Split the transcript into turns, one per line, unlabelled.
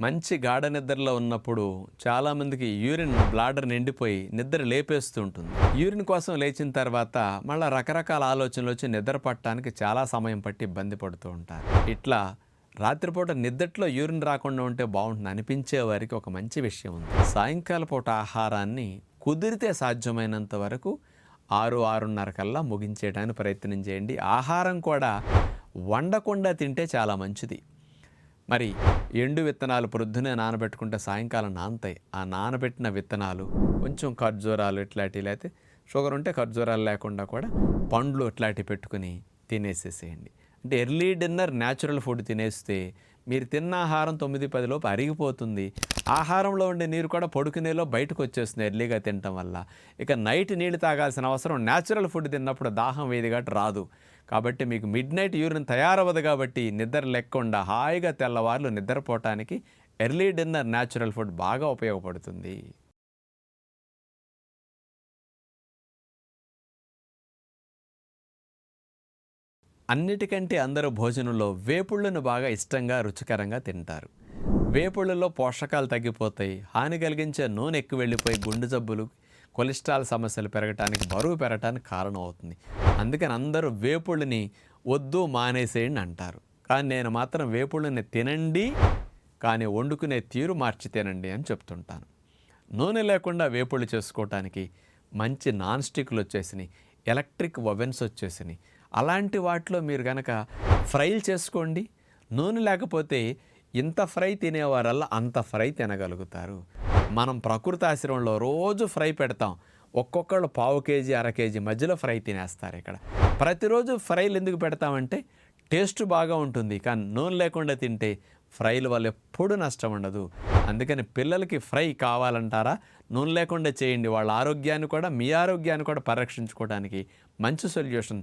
మంచి గాఢ నిద్రలో ఉన్నప్పుడు చాలామందికి యూరిన్ బ్లాడర్ నిండిపోయి నిద్ర లేపేస్తూ ఉంటుంది. యూరిన్ కోసం లేచిన తర్వాత మళ్ళీ రకరకాల ఆలోచనలు వచ్చి నిద్ర పట్టడానికి చాలా సమయం పట్టి ఇబ్బంది పడుతూ ఉంటారు. ఇట్లా రాత్రిపూట నిద్దట్లో యూరిన్ రాకుండా ఉంటే బాగుంటుంది అనిపించే వారికి ఒక మంచి విషయం ఉంది. సాయంకాల పూట ఆహారాన్ని కుదిరితే సాధ్యమైనంత వరకు ఆరు ఆరున్నర కల్లా ముగించేయడానికి ప్రయత్నం చేయండి. ఆహారం కూడా వండకుండా తింటే చాలా మంచిది. మరి ఎండు విత్తనాలు ప్రొద్దునే నానబెట్టుకుంటే సాయంకాలం నానతాయి. ఆ నానబెట్టిన విత్తనాలు కొంచెం ఖర్జూరాలు ఇట్లాంటివి లేకపోతే షుగర్ ఉంటే ఖర్జూరాలు లేకుండా కూడా పండ్లు ఇట్లాంటివి పెట్టుకుని తినేసేసేయండి. అంటే ఎర్లీ డిన్నర్ న్యాచురల్ ఫుడ్ తినేస్తే మీరు తిన్న ఆహారం తొమ్మిది పదిలోపు అరిగిపోతుంది. ఆహారంలో ఉండే నీరు కూడా పడుకునేలో బయటకు వచ్చేస్తుంది ఎర్లీగా తినటం వల్ల. ఇక నైట్ నీళ్ళు తాగాల్సిన అవసరం న్యాచురల్ ఫుడ్ తిన్నప్పుడు దాహం వేదిగాటు రాదు. కాబట్టి మీకు మిడ్ నైట్ యూరిన్ తయారవ్వదు కాబట్టి నిద్ర లేకుండా హాయిగా తెల్లవారులు నిద్రపోవటానికి ఎర్లీ డిన్నర్ న్యాచురల్ ఫుడ్ బాగా ఉపయోగపడుతుంది. అన్నిటికంటే అందరూ భోజనంలో వేపుళ్ళను బాగా ఇష్టంగా రుచికరంగా తింటారు. వేపుళ్ళలో పోషకాలు తగ్గిపోతాయి. హాని కలిగించే నూనె ఎక్కువ వెళ్ళిపోయి గుండె జబ్బులు కొలెస్ట్రాల్ సమస్యలు పెరగటానికి బరువు పెరగటానికి కారణం అవుతుంది అందుకని అందరూ వేపుళ్ళని వద్దు మానేసేయండి అంటారు. కానీ నేను మాత్రం వేపుళ్ళని తినండి కానీ వండుకునే తీరు మార్చి తినండి అని చెప్తుంటాను. నూనె లేకుండా వేపుళ్ళు చేసుకోవటానికి మంచి నాన్ స్టిక్లు వచ్చేసినాయి ఎలక్ట్రిక్ ఓవెన్స్ వచ్చేసినాయి. అలాంటి వాటిలో మీరు కనుక ఫ్రైలు చేసుకోండి. నూనె లేకపోతే ఇంత ఫ్రై తినేవారల్లా అంత ఫ్రై తినగలుగుతారు. మనం ప్రకృతి ఆశ్రమంలో రోజు ఫ్రై పెడతాం. ఒక్కొక్కళ్ళు పావు కేజీ అర కేజీ మధ్యలో ఫ్రై తినేస్తారు ఇక్కడ. ప్రతిరోజు ఫ్రైలు ఎందుకు పెడతామంటే టేస్ట్ బాగా ఉంటుంది కానీ నూనె లేకుండా తింటే ఫ్రైల వల్ల ఎప్పుడూ నష్టం ఉండదు. అందుకని పిల్లలకి ఫ్రై కావాలంటారా? నూనె లేకుండా చేయండి వాళ్ళ ఆరోగ్యాన్ని కూడా మీ ఆరోగ్యాన్ని కూడా పరిరక్షించుకోవడానికి మంచి సొల్యూషన్